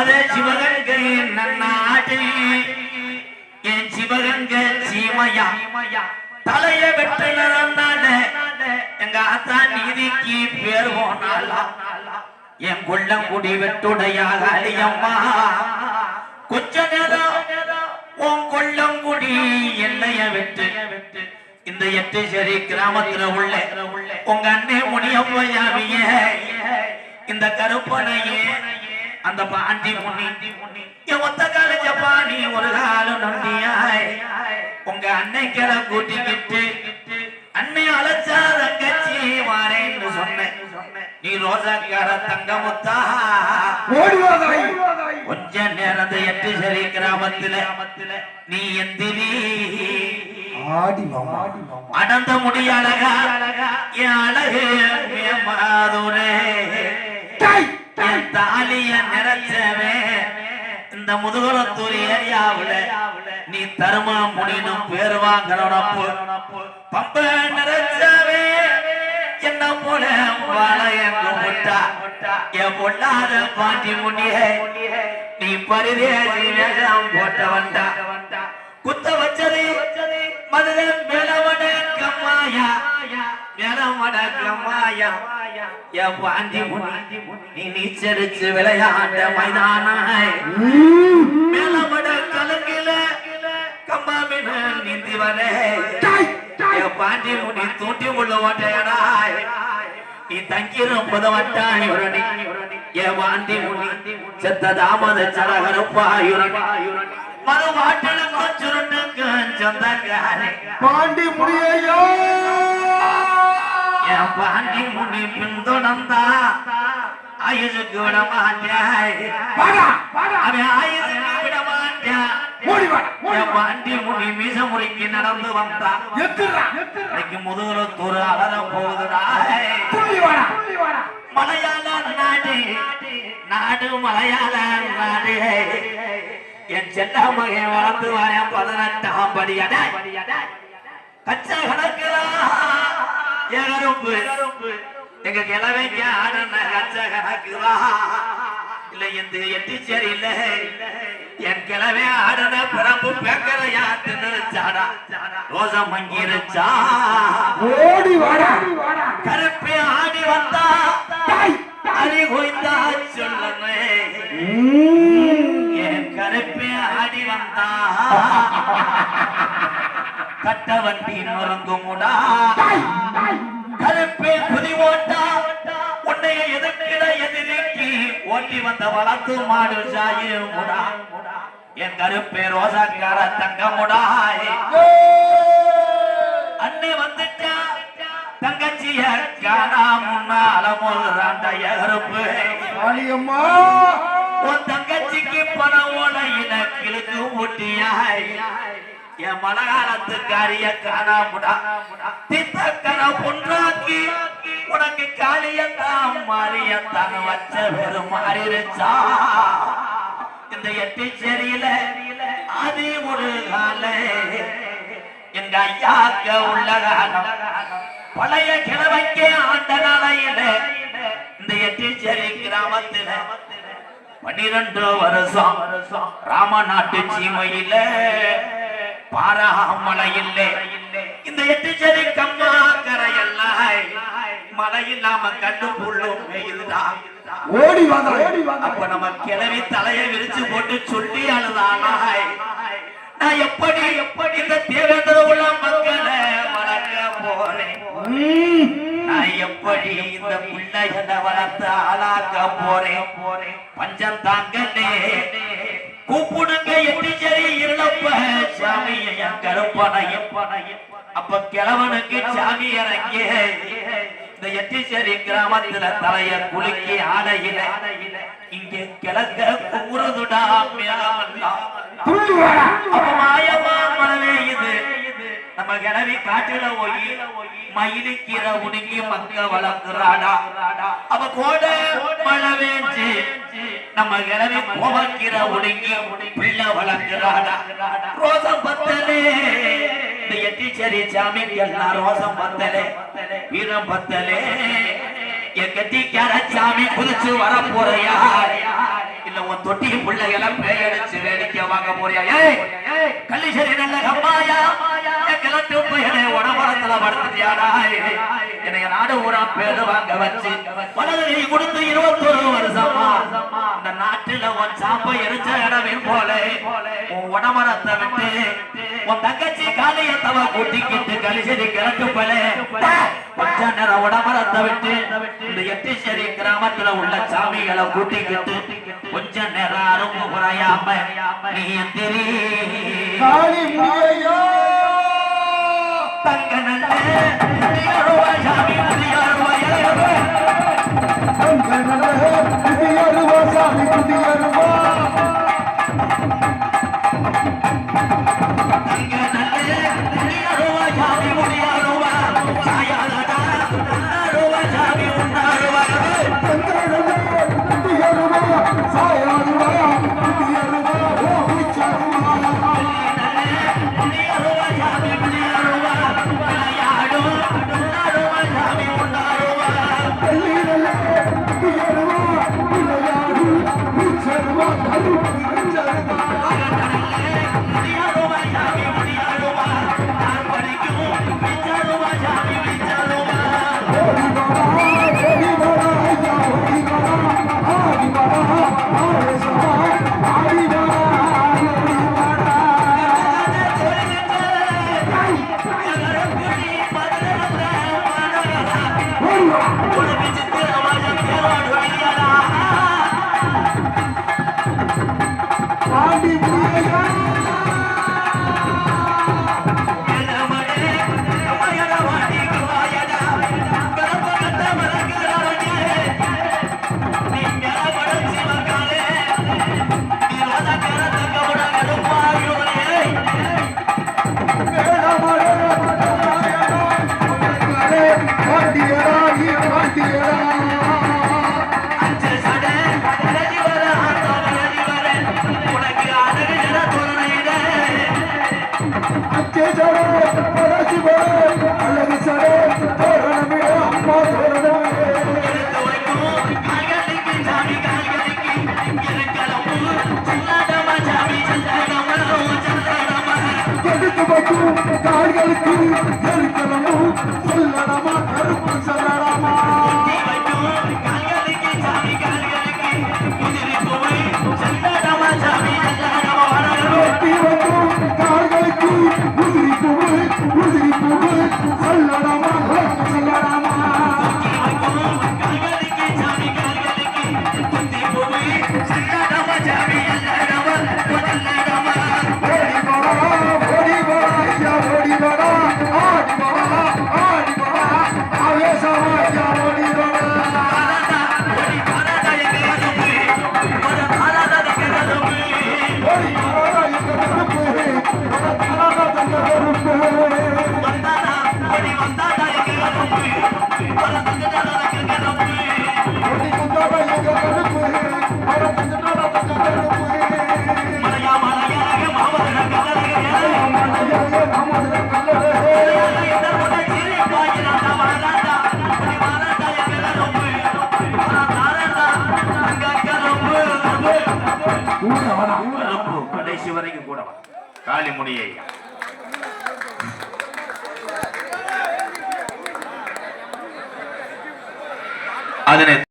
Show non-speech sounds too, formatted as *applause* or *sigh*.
இல்லாத சிவகங்கை நன்னாடு என் சிவகங்கை சீமையா. தலைய வெற்றினால எங்க ஆத்தா நீதிக்கு பேர் போனாலா என் கொள்ளங்குடி வெட்டுடையாக அழியம்மா கொஞ்ச நேரம் உன் கொள்ளங்குடி என்னைய விட்டு. இந்த எட்டு சரி கிராமத்துல உள்ள உங்க அண்ணே முனியப்பையாவிய இந்த கருப்பனையே அந்த பாண்டி முனி என் ஒத்த கால ஜப்பானி ஒரு காலம் நம்பியாய். உங்க அன்னைக்கிற கூட்டிக்கிட்டு அன்னை அழைச்சா தங்கச்சி வாரேன்னு சொன்னேன். நீ ரோசாக்கார தங்கமுத்தா ஓடி வாதாய் கொஞ்ச நேரம் எட்டு சரி கிராமத்துல நீ எந்திரி. அடந்த முடி அழகா என் அழகு மாதுரே. தாலிய நிறைச்சவே இந்த முதுகுளத்தூர் ஏரியாவுல நீ தருமா முடினும் பேர் வாங்கணும் பம்ப நிறைச்சவே என்ன போல வாழ முட்டா என் பொல்லாத பாட்டி முனிய நீ பரிதேசி வேஷம் போட்ட வந்தா குத்த வச்சது மதுரை மேலவட கம்மாயா மேலவட கம்மாயா. மேல வட முனி நீ நீச்சரிச்சு விளையாண்ட மைதானாய் மேலவட கலங்கில கம்மாமின நீந்தி வரே பாண்டி முனி தூண்டி உள்ள ஓட்டையடாய் நீ தங்கிரும் புதவட்டாய் உரணி. என் பாண்டி முனி செத்த தாமத சரகருப்பாயுரணி. மறு வாட்டலுக்கும் சுருட்டுக்கும் சொந்தக்காரே. பாண்டி முடியையா. என் பாண்டி முனி பின்தொடர்ந்தா ஆயுசுக்கு விட மாட்டாய் அவன் ஆயுசுக்கு விட மாட்டான். பாண்டி முனி மீச முறைக்கு நடந்து வந்தா. எத்துறா எத்துறா இன்னைக்கு போகுதுடா. துள்ளி வாடா துள்ளி வாடா. மலையாள நாடு நாடு மலையாள நாடு. என் செல்ல மகன் வளர்ந்து வரேன் பதினெட்டாம் படியடா கச்ச கணக்குல எகரும்பு எங்க கிழவைக்கு ஆடுன கச்ச கணக்குதா இல்ல இந்த எட்டிச்சேரி இல்ல என் கிழவே ஆடுன பிறப்பு பேக்கரையா தின்னுச்சாடா ரோசம் மங்கிருச்சா ஓடி வாடா. கருப்பே ஆடி வந்தா அரி கோய்ந்தா சொல்லுமே. என் கருப்பே ஆடி வந்தா. *laughs* கட்ட வண்டி நொறுங்குமுடா. ஓட்டி வந்த வளர்த்து மாடு சாயுமுடா என் கருப்பே ரோசாக்கார தங்கமுடா அண்ணே வந்துட்டா. தங்கச்சிய காணா முன்னால மோதுறாண்ட எகருப்பு. உன் தங்கச்சிக்கு பணம் ஓலையில கிழக்கு ஊட்டியாய். என் மனகாலத்து காரிய காணாமுடா தித்தக்கன பொன்றாக்கி உனக்கு காளியத்தான் மாரியத்தான் வச்ச வெறும் மாறிருச்சா இந்த எட்டிச்சேரியில அது ஒரு கால எங்க ஐயாக்க உள்ள காலம். பழைய கிழமைக்கே ஆண்ட நாளையில இந்த எட்டிச்சேரி கிராமத்துல பன்னிரண்டு வருஷம் ராமநாட்டு சீமையில பாராமலையில் இந்த எட்டிச்சேரி கம்மா மழை இல்லாம கண்டு புள்ளும் ஓடி ஓடி அப்ப நம்ம கிளவி தலையை விரிச்சு போட்டு சொல்லி அழுதானாய் நான் எப்படி எப்படி இந்த தேவேந்திர உள்ள மக்களை வளர்க்க போறேன்? நான் எப்படி இந்த பிள்ளைகளை வளர்த்து ஆளாக்க போறேன்? போறேன் பஞ்சம் தாங்கலே கூப்பிடுங்க எட்டி சரி இருளப்ப சாமிய கருப்பனையும். அப்ப கிழவனுக்கு சாமி இறங்கி. இந்த எட்டிச்சேரி கிராமத்துல தலைய குலுக்கி ஆடையில இங்கே கிழக்க கூறுதுடா மாயமா மனமே இது. நம்ம கிளவி காட்டுல போய் மயிலிக்கிற உடுங்கி மக்க வளர்க்குறாடா. அவ கோட மழை வேஞ்சு நம்ம கிளவி கோவக்கிற உடுங்கி பிள்ளை வளர்க்குறாடா. ரோசம் பத்தலே. இந்த எட்டிச்சேரி சாமி எல்லாம் ரோசம் பத்தலே வீரம் பத்தலே. என் கட்டிக்கார சாமி குதிச்சு வர போறையா இல்ல உன் தொட்டி பிள்ளைகளை பேயடிச்சு வேடிக்கை வாங்க போறியா? ஏய் கள்ளிசரி நல்ல கம்மாயா? என் பையனை உடம்பரத்துல படுத்துட்டியாடா? என்னைய நாடு ஊரா பேரு வாங்க வச்சு. வலது கை கொடுத்து இருபத்தொரு வருஷமா இந்த நாட்டுல உன் சாப்ப எரிச்ச இடமே போல. உன் உடம்பரத்தை விட்டு உன் தங்கச்சி காலையத்தவ கூட்டிக்கிட்டு கலிசரி கிழட்டு பல. கொஞ்ச நேரம் உடம்பரத்தை விட்டு இந்த எட்டிசேரி கிராமத்துல உள்ள சாமிகளை கூட்டிக்கிட்டு கொஞ்ச நேரம் அரும்பு குறையாம நீ எந்திரி. தங்க நல்ல குதியருவா காடுகளுக்கு வரைக்கும் கூட காளி முடியை